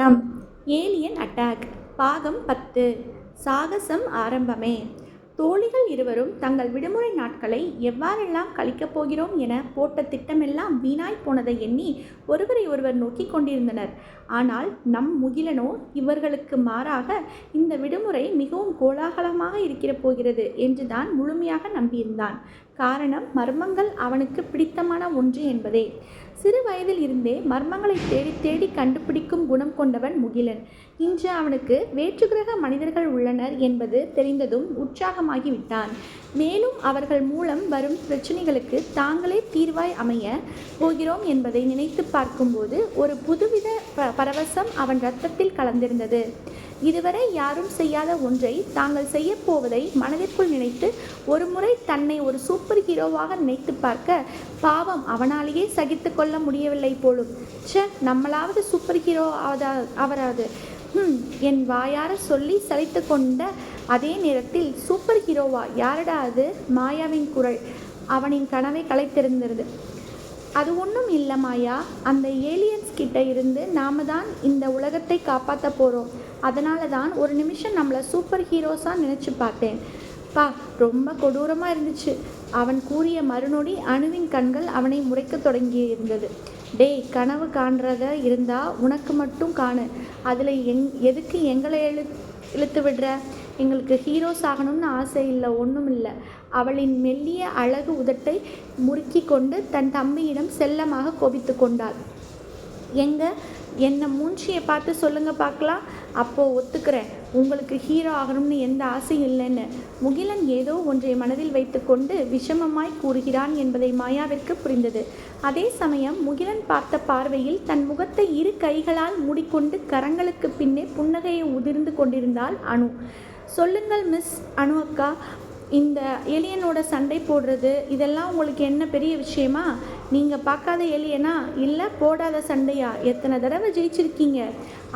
வணக்கம். Alien attack. பாகம் பத்து. சாகசம் ஆரம்பமே. தோழிகள் இருவரும் தங்கள் விடுமுறை நாட்களை எவ்வாறெல்லாம் கழிக்கப் போகிறோம் என போட்ட திட்டமெல்லாம் வீணாய் போனதை எண்ணி ஒருவரை ஒருவர் நோக்கி கொண்டிருந்தனர். ஆனால் நம் முகிலனோ இவர்களுக்கு மாறாக இந்த விடுமுறை மிகவும் கோலாகலமாக இருக்கிற போகிறது என்றுதான் முழுமையாக நம்பியிருந்தான். காரணம் மர்மங்கள் அவனுக்கு பிடித்தமான ஒன்று என்பதே. சிறு வயதில் இருந்தே மர்மங்களை தேடி தேடி கண்டுபிடிக்கும் குணம் கொண்டவன் முகிலன். இன்று அவனுக்கு வேற்றுகிரக மனிதர்கள் உள்ளனர் என்பது தெரிந்ததும் உற்சாகமாகிவிட்டான். மேலும் அவர்கள் மூலம் வரும் பிரச்சனைகளுக்கு தாங்களே தீர்வாய் அமைய போகிறோம் என்பதை நினைத்து பார்க்கும்போது ஒரு புதுவித ப பரவசம் அவன் ரத்தத்தில் கலந்திருந்தது. இதுவரை யாரும் செய்யாத ஒன்றை தாங்கள் செய்யப்போவதை மனதிற்குள் நினைத்து ஒரு முறை தன்னை ஒரு சூப்பர் சூப்பர் ஹீரோவாக நினைத்து பார்க்க பாவம் அவனாலேயே சகித்து கொள்ள முடியவில்லை போலும். ச்ச நம்மளாவது சூப்பர் ஹீரோ ஆவதா அவராது ஹம் என் வாயார சொல்லி சலித்து கொண்ட அதே நேரத்தில் சூப்பர் ஹீரோவா யாரடா அது? மாயாவின் குரல் அவனின் கனவை கலைத்திருந்தது அது ஒன்றும் இல்லை மாயா. அந்த ஏலியன்ஸ் கிட்ட இருந்து நாம தான் இந்த உலகத்தை காப்பாற்ற போகிறோம் அதனால தான் ஒரு நிமிஷம் நம்மளை சூப்பர் ஹீரோஸாக நினச்சி பார்த்தேன். பா ரொம்ப கொடூரமாக இருந்துச்சு. அவன் கூறிய மறுநொடி அணுவின் கண்கள் அவனை முறைக்க தொடங்கி இருந்தது டேய் கனவு காண்றத இருந்தா உனக்கு மட்டும் காணு. அதில் எங் எதுக்கு எங்களை எழு இழுத்து விடுற? எங்களுக்கு ஹீரோஸ் ஆகணும்னு ஆசை இல்லை ஒன்றும் இல்லை. அவளின் மெல்லிய அழகு உதட்டை முறுக்கி கொண்டு தன் தம்பியிடம் செல்லமாக கோபித்து கொண்டாள். எங்க? என்னை மூஞ்சியை பார்த்து சொல்லுங்க பார்க்கலாம். அப்போ ஒத்துக்கிறேன். உங்களுக்கு ஹீரோ ஆகணும்னு எந்த ஆசையும் இல்லைன்னு முகிலன் ஏதோ ஒன்றை மனதில் வைத்துக்கொண்டு விஷமமாய் கூறுகிறான் என்பதை மாயாவிற்கு புரிந்தது. அதே சமயம் முகிலன் பார்த்த பார்வையில் தன் முகத்தை இரு கைகளால் மூடிக்கொண்டு கரங்களுக்கு பின்னே புன்னகையை உதிர்ந்து கொண்டிருந்தாள் அனு. சொல்லுங்கள் மிஸ் அனு அக்கா இந்த ஏலியனோட சண்டை போடுறது இதெல்லாம் உங்களுக்கு என்ன பெரிய விஷயமா? நீங்கள் பார்க்காத ஏலியனா இல்லை போடாத சண்டையா? எத்தனை தடவை ஜெயிச்சிருக்கீங்க?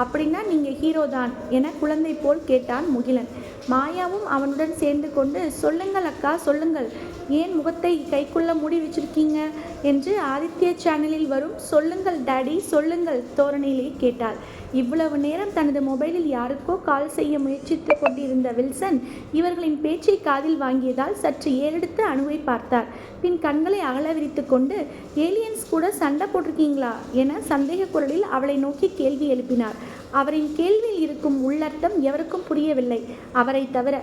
அப்படின்னா நீங்கள் ஹீரோ தான் என குழந்தை போல் கேட்டான் முகிலன். மாயாவும் அவனுடன் சேர்ந்து கொண்டு சொல்லுங்கள் அக்கா சொல்லுங்கள். ஏன் முகத்தை கைக்குள்ள மூடி வச்சிருக்கீங்க? என்று ஆதித்ய சேனலில் வரும் சொல்லுங்கள் டேடி சொல்லுங்கள் தோரணையிலே கேட்டாள். இவ்வளவு நேரம் தனது மொபைலில் யாருக்கோ கால் செய்ய முயற்சித்து கொண்டிருந்த வில்சன் இவர்களின் பேச்சை காதில் வாங்கியதால் சற்று ஏறெடுத்து அணுவை பார்த்தார். பின் கண்களை அகல விரித்து கொண்டு ஏலியன்ஸ் கூட சண்டை போட்டிருக்கீங்களா? என சந்தேக குரலில் அவளை நோக்கி கேள்வி எழுப்பினார். அவரின் கேள்வியில் இருக்கும் உள்ளர்த்தம் எவருக்கும் புரியவில்லை. அவரை தவிர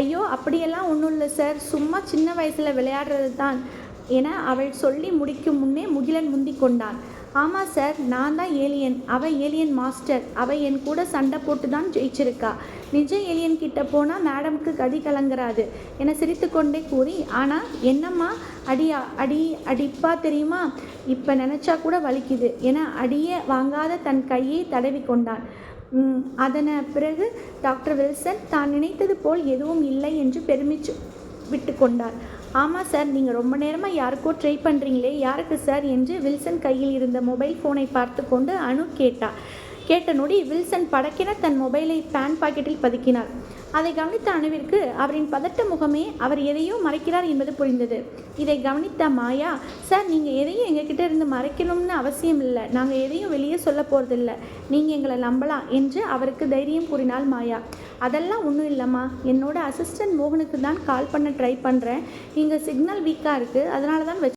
ஐயோ அப்படியெல்லாம் ஒன்றும் இல்லை சார். சும்மா சின்ன வயசில் விளையாடுறது தான் என அவள் சொல்லி முடிக்கும் முன்னே முகிலன் முந்திக் கொண்டான். ஆமாம் சார் நான் தான் ஏலியன் அவள் ஏலியன் மாஸ்டர் அவள் என் கூட சண்டை போட்டு தான் ஜெயிச்சிருக்கா. நிஜ ஏலியன் கிட்ட போனால் மேடம்க்கு கதி கலங்குறாது. என சிரித்துக்கொண்டே கூறி ஆனால் என்னம்மா? அடியா அடி அடிப்பா தெரியுமா? இப்போ நினச்சா கூட வலிக்குது. என அடிய வாங்காத தன் கையை தடவி கொண்டான். அதன பிறகு டாக்டர் வில்சன் தான் நினைத்தது போல் எதுவும் இல்லை என்று பெருமிச்சு விட்டு கொண்டார். ஆமாம் சார் நீங்கள் ரொம்ப நேரமாக யாருக்கோ ட்ரை பண்ணுறீங்களே யாருக்கு சார் என்று வில்சன் கையில் இருந்த மொபைல் ஃபோனை பார்த்து கொண்டு அனு கேட்டா. கேட்ட நொடி வில்சன் படக்கென தன் மொபைலை பேண்ட் பாக்கெட்டில் பதுக்கினார் அதை கவனித்த அணுவிற்கு அவரின் பதட்ட முகமே அவர் எதையோ மறைக்கிறார் என்பது புரிந்தது. இதை கவனித்த மாயா சார் நீங்கள் எதையும் எங்ககிட்ட இருந்து மறைக்கணும்னு அவசியம் இல்லை. நாங்கள் எதையும் வெளியே சொல்ல போகிறதில்ல நீங்கள் எங்களை நம்பலாம் என்று அவருக்கு தைரியம் கூறினாள் மாயா. அதெல்லாம் ஒன்றும் இல்லைம்மா. என்னோட அசிஸ்டன்ட் மோகனுக்கு தான் கால் பண்ண ட்ரை பண்ணுறேன் இங்கே சிக்னல் வீக்காக இருக்குது அதனால தான் வச்சு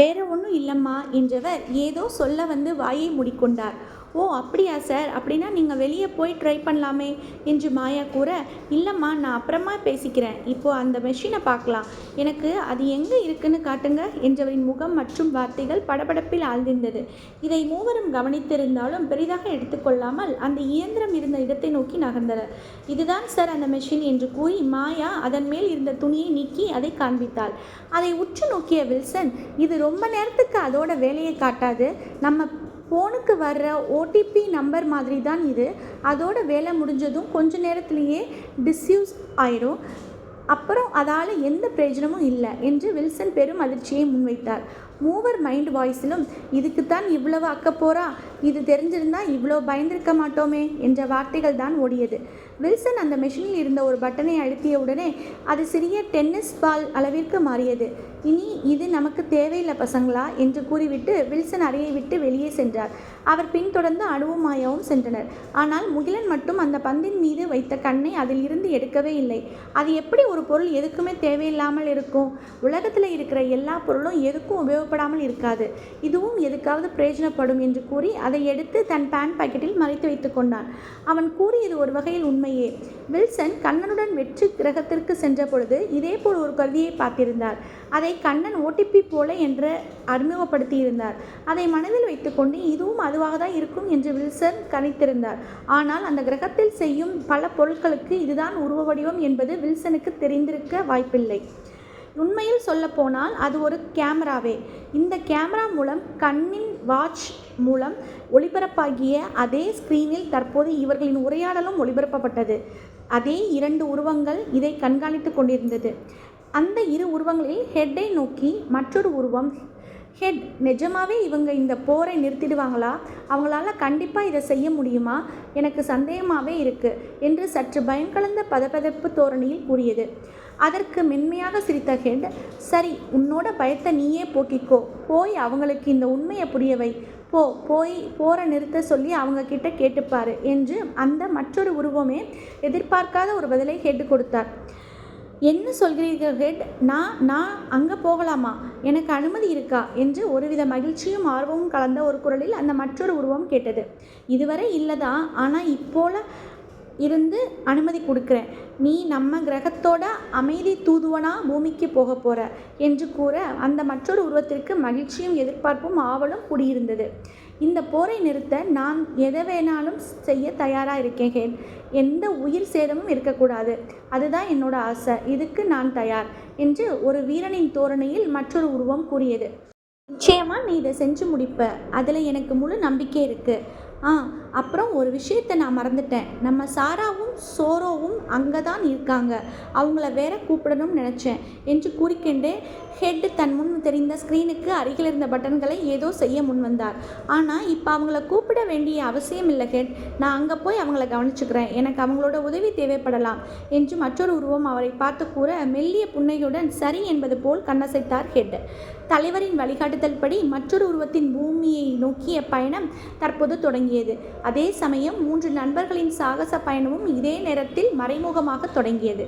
வேற ஒன்றும் இல்லைம்மா என்றவர் ஏதோ சொல்ல வந்து வாயை மூடிக்கொண்டார். ஓ அப்படியா சார்? அப்படின்னா நீங்கள் வெளியே போய் ட்ரை பண்ணலாமே என்று மாயா கூற இல்லைம்மா நான் அப்புறமா பேசிக்கிறேன். இப்போது அந்த மெஷினை பார்க்கலாம். எனக்கு அது எங்கே இருக்குன்னு காட்டுங்க என்றவரின் முகம் மற்றும் வார்த்தைகள் படபடப்பில் ஆழ்ந்திருந்தது. இதை மூவரும் கவனித்திருந்தாலும் பெரிதாக எடுத்துக்கொள்ளாமல் அந்த இயந்திரம் இருந்த இடத்தை நோக்கி நகர்ந்தனர். இதுதான் சார் அந்த மெஷின் என்று கூறி மாயா அதன் மேல் இருந்த துணியை நீக்கி அதை காண்பித்தாள். அதை உற்று நோக்கிய வில்சன் இது ரொம்ப நேரத்துக்கு அதோட வேலையை காட்டாது. நம்ம ஃபோனுக்கு வர்ற ஓடிபி நம்பர் மாதிரி தான் இது. அதோட வேலை முடிஞ்சதும் கொஞ்ச நேரத்திலேயே டிஸ்யூஸ் ஆயிரும். அப்புறம் அதால் எந்த பிரயோஜனமும் இல்லை என்று வில்சன் பெரும் அதிர்ச்சியை முன்வைத்தார். மூவர் மைண்ட் வாய்ஸிலும் இதுக்குத்தான் இவ்வளவு அக்கப்போரா இது தெரிஞ்சிருந்தா இவ்வளோ பயந்திருக்க மாட்டோமே என்ற வார்த்தைகள் தான் ஓடியது. வில்சன் அந்த மெஷினில் இருந்த ஒரு பட்டனை அழுத்திய உடனே அது சிறிய டென்னிஸ் பால் அளவிற்கு மாறியது. இனி இது நமக்கு தேவையில்லை பசங்களா? என்று கூறிவிட்டு வில்சன் அறையை விட்டு வெளியே சென்றார். அவர் பின்தொடர்ந்து அணுவும் மாயாவும் சென்றனர். ஆனால் முகிலன் மட்டும் அந்த பந்தின் மீது வைத்த கண்ணை அதில் இருந்து எடுக்கவே இல்லை. அது எப்படி ஒரு பொருள் எதுக்குமே தேவையில்லாமல் இருக்கும்? உலகத்தில் இருக்கிற எல்லா பொருளும் எதுக்கும் உபயோகப்படாமல் இருக்காது. இதுவும் எதுக்காவது பிரயோஜனப்படும் என்று கூறி அதை எடுத்து தன் பேண்ட் பாக்கெட்டில் மறைத்து வைத்து கொண்டான். அவன் கூறியது ஒரு வகையில் உண்மையே. வில்சன் கண்ணனுடன் வெற்றி கிரகத்திற்கு சென்ற பொழுது இதேபோல் ஒரு கருவியை பார்த்திருந்தார். அதை கண்ணன் ஓடிபி போல என்று அறிமுகப்படுத்தியிருந்தார். அதை மனதில் வைத்துக்கொண்டு இதுவும் அதுவாக தான் இருக்கும் என்று வில்சன் கணித்திருந்தார். ஆனால் அந்த கிரகத்தில் செய்யும் பல பொருட்களுக்கு இதுதான் உருவ வடிவம் என்பது வில்சனுக்கு தெரிந்திருக்க வாய்ப்பில்லை. உண்மையில் சொல்லப்போனால் அது ஒரு கேமராவே. இந்த கேமரா மூலம் கண்ணின் வாட்ச் மூலம் ஒளிபரப்பாகிய அதே ஸ்க்ரீனில் தற்போது இவர்களின் உரையாடலும் ஒளிபரப்பப்பட்டது. அதே இரண்டு உருவங்கள் இதை கண்காணித்து கொண்டிருந்தது. அந்த இரு உருவங்களில் ஹெட்டை நோக்கி மற்றொரு உருவம் ஹெட் நிஜமாவே இவங்க இந்த போரை நிறுத்திடுவாங்களா? அவங்களால கண்டிப்பாக இதை செய்ய முடியுமா? எனக்கு சந்தேகமாகவே இருக்குது என்று சற்று பயம் கலந்த தோரணியில் கூறியது. அதற்கு மென்மையாக சிரித்த ஹெட் சரி உன்னோட பயத்தை நீயே போக்கிக்கோ. போய் அவங்களுக்கு இந்த உண்மையை புரியவை போ போய் போகிற நிறுத்த சொல்லி அவங்க கிட்ட கேட்டுப்பாரு என்று அந்த மற்றொரு உருவமே எதிர்பார்க்காத ஒரு பதிலை ஹெட் கொடுத்தார். என்ன சொல்கிறீர்கள் ஹெட் நான் நான் அங்கே போகலாமா? எனக்கு அனுமதி இருக்கா? என்று ஒருவித மகிழ்ச்சியும் ஆர்வமும் கலந்த ஒரு குரலில் அந்த மற்றொரு உருவம் கேட்டது. இதுவரை இல்லைதான் ஆனால் இப்போல இருந்து அனுமதி கொடுக்குறேன். நீ நம்ம கிரகத்தோட அமைதி தூதுவனா பூமிக்கு போக போற என்று கூற அந்த மற்றொரு உருவத்திற்கு மகிழ்ச்சியும் எதிர்பார்ப்பும் ஆவலும் கூடியிருந்தது. இந்த போரை நிறுத்த நான் எதை வேணாலும் செய்ய தயாராக இருக்கேன். ஹேன் எந்த உயிர் சேதமும் இருக்கக்கூடாது. அதுதான் என்னோட ஆசை. இதுக்கு நான் தயார் என்று ஒரு வீரனின் தோரணையில் மற்றொரு உருவம் கூறியது. நிச்சயமாக நீ இதை செஞ்சு முடிப்ப. அதில் எனக்கு முழு நம்பிக்கை இருக்குது ஆ அப்புறம் ஒரு விஷயத்தை நான் மறந்துட்டேன். நம்ம சாராவும் சோரோவும் அங்கே தான் இருக்காங்க. அவங்கள வேற கூப்பிடணும்னு நினச்சேன். என்று கூறிக்கொண்டே ஹெட் தன் முன் தெரிந்த ஸ்க்ரீனுக்கு அருகில் இருந்த பட்டன்களை ஏதோ செய்ய முன் வந்தார். ஆனால் இப்போ அவங்கள கூப்பிட வேண்டிய அவசியம் இல்லை ஹெட். நான் அங்கே போய் அவங்கள கவனிச்சுக்கிறேன். எனக்கு அவங்களோட உதவி தேவைப்படலாம் என்று மற்றொரு உருவம் அவரை பார்த்து கூற மெல்லிய புன்னையுடன் சரி என்பது போல் கண்ணசைத்தார் ஹெட். தலைவரின் வழிகாட்டுதல் படி மற்றொரு உருவத்தின் பூமியை நோக்கிய பயணம் தற்போது தொடங்கி தொடங்கியது. அதே சமயம் மூன்று நண்பர்களின் சாகச பயணமும் இதே நேரத்தில் மறைமுகமாக தொடங்கியது.